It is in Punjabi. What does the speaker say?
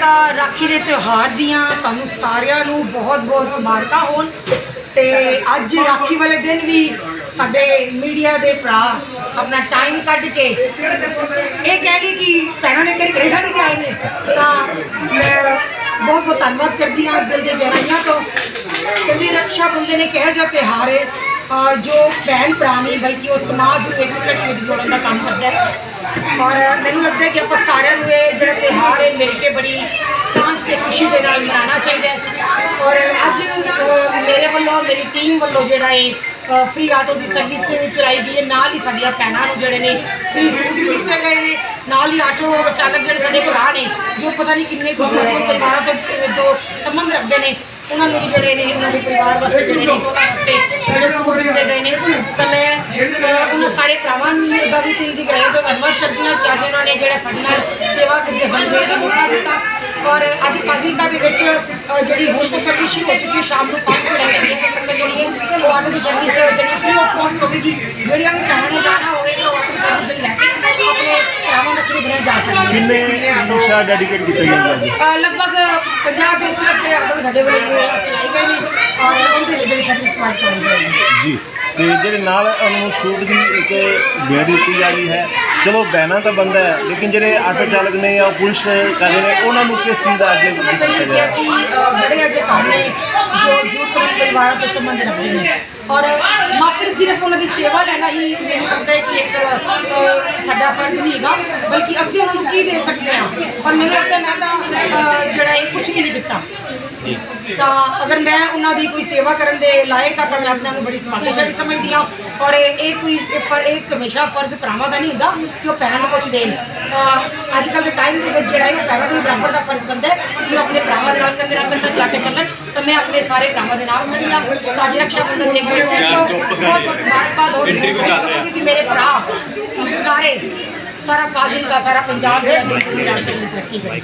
ਤਾਂ ਰਾਖੀ ਦੇ ਤਿਉਹਾਰ ਦੀਆਂ ਤੁਹਾਨੂੰ ਸਾਰਿਆਂ ਨੂੰ ਬਹੁਤ-ਬਹੁਤ ਮੁਬਾਰਕਾਂ ਹੋਣ। ਤੇ ਅੱਜ ਰਾਖੀ ਵਾਲੇ ਦਿਨ ਵੀ ਸਾਡੇ ਮੀਡੀਆ ਦੇ ਭਰਾ ਆਪਣਾ ਟਾਈਮ ਕੱਢ ਕੇ ਇਹ ਕਹਿ ਲਈ ਕਿ ਭੈਣਾਂ ਨੇ ਕਿਹੜੇ ਘਰੇ ਛੱਡ ਕੇ ਆਏ ਨੇ। ਤਾਂ ਮੈਂ ਬਹੁਤ ਬਹੁਤ ਧੰਨਵਾਦ ਕਰਦੀ ਹਾਂ ਦਿਲ ਦੇ ਗਹਿਰਾਈਆਂ ਤੋਂ ਕਹਿੰਦੇ ਰਕਸ਼ਾ ਬੰਦੇ ਨੇ ਇਹੋ ਜਿਹਾ ਤਿਉਹਾਰ ਹੈ ਜੋ ਭੈਣ ਭਰਾ ਨਹੀਂ ਬਲਕਿ ਉਹ ਸਮਾਜ ਨੂੰ ਇੱਕ ਕੜੀ ਵਿੱਚ ਜੋੜਨ ਦਾ ਕੰਮ ਕਰਦਾ ਹੈ। ਔਰ ਮੈਨੂੰ ਲੱਗਦਾ ਕਿ ਆਪਾਂ ਸਾਰਿਆਂ ਨੂੰ ਇਹ ਜਿਹੜਾ ਤਿਉਹਾਰ ਹੈ, ਮਿਲ ਕੇ ਬੜੀ ਸਾਂਝ ਤੇ ਖੁਸ਼ੀ ਦੇ ਨਾਲ ਮਨਾਉਣਾ ਚਾਹੀਦਾ ਔਰ ਅੱਜ ਮੇਰੇ ਵੱਲੋਂ, ਮੇਰੀ ਟੀਮ ਵੱਲੋਂ ਜਿਹੜਾ ਹੈ ਫ੍ਰੀ ਆਟੋ ਦੀ ਸਰਵਿਸ ਚਲਾਈ ਗਈ ਹੈ। ਨਾਲ ਹੀ ਸਾਡੀਆਂ ਭੈਣਾਂ ਨੂੰ ਜਿਹੜੇ ਨੇ ਫ੍ਰੀ ਸੂਟ ਵੀ ਦਿੱਤੇ ਗਏ ਨੇ। ਨਾਲ ਹੀ ਆਟੋ ਚਾਲਕ ਜਿਹੜੇ ਸਾਡੇ ਭਰਾ ਨੇ, ਜੋ ਪਤਾ ਨਹੀਂ ਕਿੰਨੇ ਕੁ ਜ਼ਰੂਰਤਮੰਦ ਪਰਿਵਾਰਾਂ ਤੋਂ ਤੋਂ ਸੰਬੰਧ ਰੱਖਦੇ ਨੇ, ਉਹਨਾਂ ਨੂੰ ਵੀ ਜਿਹੜੇ ਨੇ, ਉਹਨਾਂ ਦੇ ਪਰਿਵਾਰ ਵਾਸਤੇ ਜਿਹੜੇ ਨੇ, ਉਹਨਾਂ ਵਾਸਤੇ ਜਿਹੜੇ ਸੂਟ ਦਿੱਤੇ ਗਏ ਨੇ। ਤਾਂ ਮੈਂ ਅਹ, ਉਹਨਾਂ ਸਾਰੇ ਭਰਾਵਾਂ ਨੂੰ ਦਾ ਵੀ ਦਿਲ ਦੀ ਗਹਿਰਾਈ ਤੋਂ ਧੰਨਵਾਦ ਕਰਦੀ ਹਾਂ ਕਿ ਅੱਜ ਉਹਨਾਂ ਨੇ ਜਿਹੜਾ ਸਾਡੇ ਨਾਲ ਸੇਵਾ ਕਰਦੇ ਹਨ ਜਿਹੜਾ ਮੌਕਾ ਦਿੱਤਾ। ਔਰ ਅੱਜ ਫਾਜ਼ਿਲਕਾ ਦੇ ਵਿੱਚ ਜਿਹੜੀ ਹੁਣ ਤੋਂ ਸਰਵਿਸ ਸ਼ੁਰੂ ਹੋ ਚੁੱਕੀ ਸ਼ਾਮ ਨੂੰ 5 ਵਜੇ ਲੈ ਕੇ ਤੱਕ ਜਿਹੜੀ ਹੈ ਉਹ ਆਟੋ ਦੀ ਸਰਵਿਸ ਜਿਹੜੀ ਫ੍ਰੀ ਆਫ ਕਾਸਟ ਹੋਵੇਗੀ। ਜਿਹੜੀਆਂ ਨੇ ਜਾਣਾ ਹੋਵੇਗਾ ਉਹ ਆਟੋ ਦੀ ਸਰਵਿਸ ਲੈ ਕੇ ਆਪਣੇ ਭਰਾਵਾਂ ਨਾਲ ਖੜੀ ਬਣਿਆ ਜਾ ਸਕਦਾ ਕਿੰਨੇ ਨਸ਼ਾ ਡੈਡੀਕੇਟ ਕੀਤੇ ਜੀ? ਅਹ ਲਗਭਗ 50 ਤੋਂ ਉੱਪਰ ਆਟੋ ਸਾਡੇ ਵੱਲੋਂ ਚਲਾਏ ਗਏ ਨੇ ਔਰ ਉਹਦੇ ਵਿੱਚ ਜਿਹੜੀ ਸਰਵਿਸ ਪ੍ਰੋਵਾਈਡ ਕੀਤੀ ਜਾਏਗੀ ਜੀ। ਤੇ ਜਿਹੜੇ ਨਾਲ ਉਹਨਾਂ ਨੂੰ ਛੂਟ ਦੀ ਇੱਕ ਬੇਅਦਬੀ ਦਿੱਤੀ ਜਾ ਰਹੀ ਹੈ। ਚਲੋ ਬੈਨਾ ਤਾਂ ਬੰਦਾ ਹੈ ਲੇਕਿਨ ਜਿਹੜੇ ਆਟੋ ਚਾਲਕ ਨੇ ਜਾਂ ਪੁਲਿਸ ਕਰ ਰਹੇ ਨੇ ਉਹਨਾਂ ਨੂੰ ਕਿਸ ਚੀਜ਼ ਦਾ ਅੱਗੇ ਕੀਤਾ ਮੈਨੂੰ ਜਾ ਕਿ ਅਹ, ਬੜੇ ਅਜੇ ਕੰਮ ਨੇ ਜੋ ਜ਼ਰੂਰਤਮੰਦ ਪਰਿਵਾਰਾਂ ਤੋਂ ਸੰਬੰਧ ਰੱਖਦੇ ਨੇ। ਔਰ ਮਾਤਰ ਸਿਰਫ ਉਹਨਾਂ ਦੀ ਸੇਵਾ ਲੈਣਾ ਹੀ ਮੈਨੂੰ ਲੱਗਦਾ ਹੈ ਕਿ ਇੱਕ ਸਾਡਾ ਫਰਜ਼ ਨਹੀਂ ਹੈਗਾ ਬਲਕਿ ਅਸੀਂ ਉਹਨਾਂ ਨੂੰ ਕੀ ਦੇ ਸਕਦੇ ਹਾਂ? ਔਰ ਮੈਨੂੰ ਲੱਗਦਾ ਮੈਂ ਤਾਂ ਜਿਹੜਾ ਇਹ ਕੁਝ ਵੀ ਨਹੀਂ ਦਿੱਤਾ। ਤਾਂ ਅਗਰ ਮੈਂ ਉਹਨਾਂ ਦੀ ਕੋਈ ਸੇਵਾ ਕਰਨ ਦੇ ਲਾਇਕ ਆ ਤਾਂ ਮੈਂ ਆਪਣੇ ਆਪ ਨੂੰ ਬੜੀ ਸਮਾਜਸ਼ਾਲੀ ਸਮਝਦੀ ਹਾਂ। ਔਰ ਇਹ ਇਹ ਕੋਈ ਪਰ ਇਹ ਹਮੇਸ਼ਾ ਫਰਜ਼ ਭਰਾਵਾਂ ਦਾ ਨਹੀਂ ਹੁੰਦਾ ਕਿ ਉਹ ਭੈਣਾਂ ਨੂੰ ਕੁਝ ਦੇਣ। ਤਾਂ ਅੱਜ ਕੱਲ੍ਹ ਦੇ ਟਾਈਮ ਦੇ ਵਿੱਚ ਜਿਹੜਾ ਹੈ ਉਹ ਭੈਣਾਂ ਦੇ ਬਰਾਬਰ ਦਾ ਫਰਜ਼ ਬੰਦਾ ਕਿ ਉਹ ਆਪਣੇ ਭਰਾਵਾਂ ਦੇ ਨਾਲ ਕੰਧੇ ਨਾਲ ਕੰਧਾ ਲਾ ਕੇ ਚੱਲਣ। ਤਾਂ ਮੈਂ ਆਪਣੇ ਸਾਰੇ ਭਰਾਵਾਂ ਦੇ ਨਾਲ ਖੜੀ ਤਾਂ ਅੱਜ ਰਕਸ਼ਾ ਬੰਧਨ ਦੇ ਮੇਰੇ ਬਹੁਤ ਬਹੁਤ ਮੁਬਾਰਕਬਾਦ ਹੋ ਰਹੀ ਕਿ ਮੇਰੇ ਭਰਾ ਸਾਰੇ ਸਾਰਾ ਫਾਜ਼ਿਲ ਦਾ ਸਾਰਾ ਪੰਜਾਬ ਦੇ ਤਰੱਕੀ ਕਰੇ।